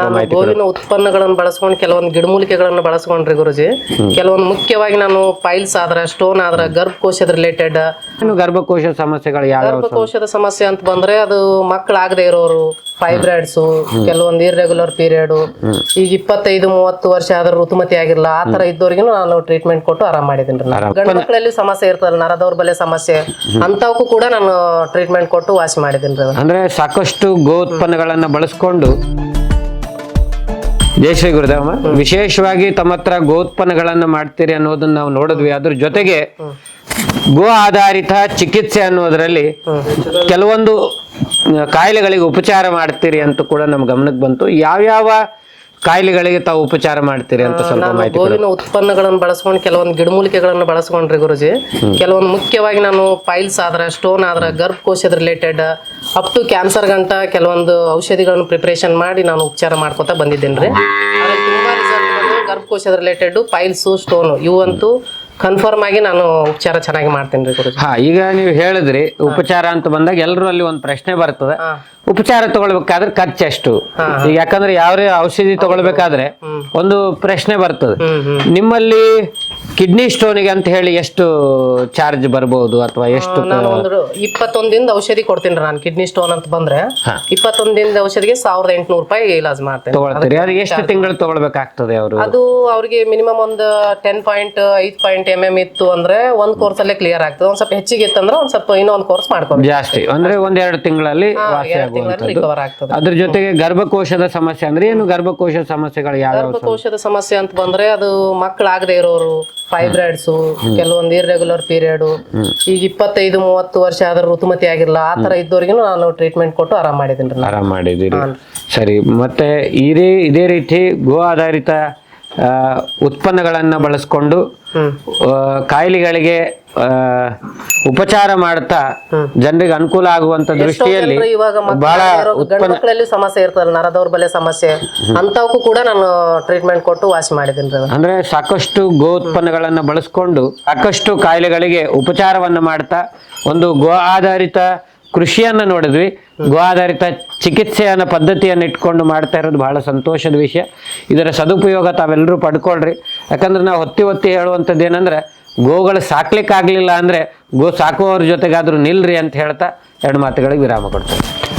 ನಾನು ಗೋವಿನ ಉತ್ಪನ್ನಗಳನ್ನು ಬಳಸ್ಕೊಂಡು ಕೆಲವೊಂದು ಗಿಡಮೂಲಿಕೆಗಳನ್ನು ಬಳಸ್ಕೊಂಡ್ರಿ ಗುರುಜಿ. ಕೆಲವೊಂದು ಮುಖ್ಯವಾಗಿ ನಾನು ಪೈಲ್ಸ್ ಆದ್ರ ಸ್ಟೋನ್ ಆದ್ರ ಗರ್ಭಕೋಶದ ರಿಲೇಟೆಡ್ ಗರ್ಭಕೋಶ ಸಮಸ್ಯೆಗಳು ಗರ್ಭಕೋಶದ ಸಮಸ್ಯೆ ಅಂತ ಬಂದ್ರೆ ಅದು ಮಕ್ಕಳಾಗದೆ ಇರೋರು ಫೈಬ್ರಾಯ್ಡ್ಸ್ ಕೆಲವೊಂದು ಇರ್ರೆಗ್ಯುಲರ್ ಪೀರಿಯಡ್ ಈಗ ಇಪ್ಪತ್ತೈದು ಮೂವತ್ತು ವರ್ಷ ಆದ್ರೆ ಋತುಮತಿ ಆಗಿರಲ್ಲ ಆ ತರ ಇದ್ದವ್ರಿಗೂ ನಾನು ಟ್ರೀಟ್ಮೆಂಟ್ ಕೊಟ್ಟು ಆರಾಮ್ ಮಾಡಿದ್ದೀನಿ ಗಂಡು ಮಕ್ಕಳಲ್ಲಿ ಸಮಸ್ಯೆ ಇರ್ತದಲ್ಲ ನರದವ್ರ ಬಲೆ ಸಮಸ್ಯೆ ಅಂತವಕ್ಕೂ ಕೂಡ ನಾನು ಟ್ರೀಟ್ಮೆಂಟ್ ಕೊಟ್ಟು ವಾಸಿ ಮಾಡಿದ್ದೀನಿ ಅಂದ್ರೆ ಸಾಕಷ್ಟು ಗೋ ಉತ್ಪನ್ನಗಳನ್ನ ಬಳಸ್ಕೊಂಡು ಜಯಶ್ರೀ ಗುರುದೇವ ವಿಶೇಷವಾಗಿ ತಮ್ಮ ಹತ್ರ ಗೋ ಉತ್ಪನ್ನಗಳನ್ನ ಮಾಡ್ತೀರಿ ಅನ್ನೋದನ್ನ ನಾವು ನೋಡಿದ್ವಿ. ಅದ್ರ ಜೊತೆಗೆ ಗೋ ಆಧಾರಿತ ಚಿಕಿತ್ಸೆ ಅನ್ನೋದ್ರಲ್ಲಿ ಕೆಲವೊಂದು ಕಾಯಿಲೆಗಳಿಗೆ ಉಪಚಾರ ಮಾಡ್ತೀರಿ ಅಂತ ಕೂಡ ನಮ್ ಗಮನಕ್ಕೆ ಬಂತು. ಯಾವ್ಯಾವ ಕಾಯಿಲೆಗಳಿಗೆ ತಾವು ಉಪಚಾರ ಮಾಡ್ತೀರಿ ಅಂತ ಸ್ವಲ್ಪ ಮಾಹಿತಿ. ಗೋವಿನ ಉತ್ಪನ್ನಗಳನ್ನು ಬಳಸ್ಕೊಂಡು ಕೆಲವೊಂದು ಗಿಡಮೂಲಿಕೆಗಳನ್ನು ಬಳಸ್ಕೊಂಡ್ರಿ ಗುರುಜಿ. ಕೆಲವೊಂದು ಮುಖ್ಯವಾಗಿ ನಾನು ಪೈಲ್ಸ್ ಆದ್ರೆ ಸ್ಟೋನ್ ಆದ್ರೆ ಗರ್ಭಕೋಶದ ರಿಲೇಟೆಡ್ ಅಪ್ ಟು ಕ್ಯಾನ್ಸರ್ ಗಂಟ ಕೆಲವೊಂದು ಔಷಧಿಗಳನ್ನು ಪ್ರಿಪರೇಷನ್ ಮಾಡಿ ನಾನು ಉಪಚಾರ ಮಾಡ್ಕೊತಾ ಬಂದಿದ್ದೇನೆ ರೀ. ಅದ್ರಲ್ಲಿ ತುಂಬಾ ರಿಸಲ್ಟ್ ಬಂದು ಗರ್ಭಕೋಶದ ರಿಲೇಟೆಡ್ ಪೈಲ್ಸು ಸ್ಟೋನು ಇವಂತೂ ಕನ್ಫರ್ಮ್ ಆಗಿ ನಾನು ಉಪಚಾರ ಚೆನ್ನಾಗಿ ಮಾಡ್ತೇನೆ ರೀ ಗುರುಜಿ. ಹಾ ಈಗ ನೀವು ಹೇಳಿದ್ರಿ ಉಪಚಾರ ಅಂತ ಬಂದಾಗ ಎಲ್ಲರೂ ಅಲ್ಲಿ ಒಂದು ಪ್ರಶ್ನೆ ಬರ್ತದೆ. ಉಪಚಾರ ತಗೊಳ್ಬೇಕಾದ್ರೆ ಖರ್ಚೆಷ್ಟು ಈಗ ಯಾಕಂದ್ರೆ ಯಾವ್ದೇ ಔಷಧಿ ತಗೊಳ್ಬೇಕಾದ್ರೆ ಒಂದು ಪ್ರಶ್ನೆ ಬರ್ತದೆ. ನಿಮ್ಮಲ್ಲಿ ಕಿಡ್ನಿ ಸ್ಟೋನಿಗೆ ಅಂತ ಹೇಳಿ ಎಷ್ಟು ಚಾರ್ಜ್ ಬರ್ಬೋದು ಅಥವಾ ಎಷ್ಟು ನಾನು ಒಂದು ಇಪ್ಪತ್ತೊಂದು ದಿನದ ಔಷಧಿ ಕೊಡ್ತೀನಿ ನಾನು ಕಿಡ್ನಿ ಸ್ಟೋನ್ ಅಂತ ಬಂದ್ರೆ. ಇಪ್ಪತ್ತೊಂದಿಂದ ಇಪ್ಪತ್ತೊಂದು ದಿನದ ಔಷಧಿಗೆ ಸಾವಿರದ ಎಂಟುನೂರು ರೂಪಾಯಿ ಇಲಾಜ್ ಮಾಡ್ತೇನೆ. ತಗೊಳ್ತೀರಿ. ಅದು ಎಷ್ಟು ತಿಂಗಳು ತಗೊಳ್ಬೇಕಾಗ್ತದೆ ಅವರು? ಅದು ಅವ್ರಿಗೆ ಮಿನಿಮಮ್ ಒಂದು ಟೆನ್ ಪಾಯಿಂಟ್ ಐದ್ ಪಾಯಿಂಟ್ ಎಂ ಎಂ ಇತ್ತು ಅಂದ್ರೆ ಒಂದ್ ಕೋರ್ಸ್ ಅಲ್ಲೇ ಕ್ಲಿಯರ್ ಆಗ್ತದೆ. ಒಂದ್ ಸ್ವಲ್ಪ ಹೆಚ್ಚಿಗೆ ಇತ್ತಂದ್ರೆ ಒಂದ್ ಸ್ವಲ್ಪ ಇನ್ನೊಂದು ಕೋರ್ಸ್ ಮಾಡ್ಕೊಂಡು ಜಾಸ್ತಿ. ಅಂದ್ರೆ ಒಂದೆರಡು ತಿಂಗಳಲ್ಲಿ ವಾಸಿ ಎರಡು ತಿಂಗಳಲ್ಲಿ ಆಗುವಂಥದ್ದು ರಿಕವರ್ ಆಗ್ತದೆ. ಅದ್ರ ಜೊತೆಗೆ ಗರ್ಭಕೋಶದ ಸಮಸ್ಯೆ ಅಂದ್ರೆ ಏನು ಗರ್ಭಕೋಶದ ಸಮಸ್ಯೆಗಳು ಯಾವ ಗರ್ಭಕೋಶದ ಸಮಸ್ಯೆ ಅಂತ ಬಂದ್ರೆ ಅದು ಮಕ್ಕಳಾಗದೆ ಇರೋರು ಫೈಬ್ರಾಯ್ಡ್ಸ್ ಕೆಲವೊಂದು ಇರ್ರೆಗ್ಯುಲರ್ ಪೀರಿಯಡ್ ಈಗ ಇಪ್ಪತ್ತೈದು ಮೂವತ್ತು ವರ್ಷ ಆದ್ರೆ ಋತುಮತಿ ಆಗಿರಲ್ಲ ಆ ತರ ಇದ್ದವ್ರಿಗೂ ನಾನು ಟ್ರೀಟ್ಮೆಂಟ್ ಕೊಟ್ಟು ಆರಾಮ್ ಮಾಡಿದ್ದೀನಿ ರೀ ಆರಾಮ್ ಮಾಡಿದ್ದೀರಿ. ಸರಿ ಮತ್ತೆ ಇದೇ ಇದೇ ರೀತಿ ಗೋ ಆಧಾರಿತ ಉತ್ಪನ್ನಗಳನ್ನು ಬಳಸ್ಕೊಂಡು ಕಾಯಿಲೆಗಳಿಗೆ ಉಪಚಾರ ಮಾಡ್ತಾ ಜನರಿಗೆ ಅನುಕೂಲ ಆಗುವಂತ ದೃಷ್ಟಿಯಲ್ಲಿ ಬಹಳ ಮಕ್ಕಳಲ್ಲಿ ಸಮಸ್ಯೆ ಇರ್ತದಲ್ಲ ನರದೌರ್ಬಲ್ಯ ಸಮಸ್ಯೆ ಅಂತವಕ್ಕೂ ಕೂಡ ನಾನು ಟ್ರೀಟ್ಮೆಂಟ್ ಕೊಟ್ಟು ವಾಸಿ ಮಾಡಿದ್ದೀನಿ ಅಂದ್ರೆ ಸಾಕಷ್ಟು ಗೋ ಉತ್ಪನ್ನಗಳನ್ನ ಬಳಸ್ಕೊಂಡು ಸಾಕಷ್ಟು ಕಾಯಿಲೆಗಳಿಗೆ ಉಪಚಾರವನ್ನ ಮಾಡ್ತಾ ಒಂದು ಗೋ ಆಧಾರಿತ ಕೃಷಿಯನ್ನ ನೋಡಿದ್ವಿ. ಗೋ ಆಧಾರಿತ ಚಿಕಿತ್ಸೆಯನ್ನ ಪದ್ಧತಿಯನ್ನು ಇಟ್ಕೊಂಡು ಮಾಡ್ತಾ ಇರೋದು ಬಹಳ ಸಂತೋಷದ ವಿಷಯ. ಇದರ ಸದುಪಯೋಗ ತಾವೆಲ್ಲರೂ ಪಡ್ಕೊಳ್ರಿ. ಯಾಕಂದ್ರೆ ನಾವು ಹೊತ್ತಿ ಹೊತ್ತಿ ಹೇಳುವಂಥದ್ದು ಏನಂದ್ರೆ ಗೋಗಳು ಸಾಕ್ಲಿಕ್ಕಾಗ್ಲಿಲ್ಲ ಅಂದರೆ ಗೋ ಸಾಕುವವ್ರ ಜೊತೆಗಾದರೂ ನಿಲ್ರಿ ಅಂತ ಹೇಳ್ತಾ ಎರಡು ಮಾತುಗಳಿಗೆ ವಿರಾಮ ಕೊಡ್ತೇವೆ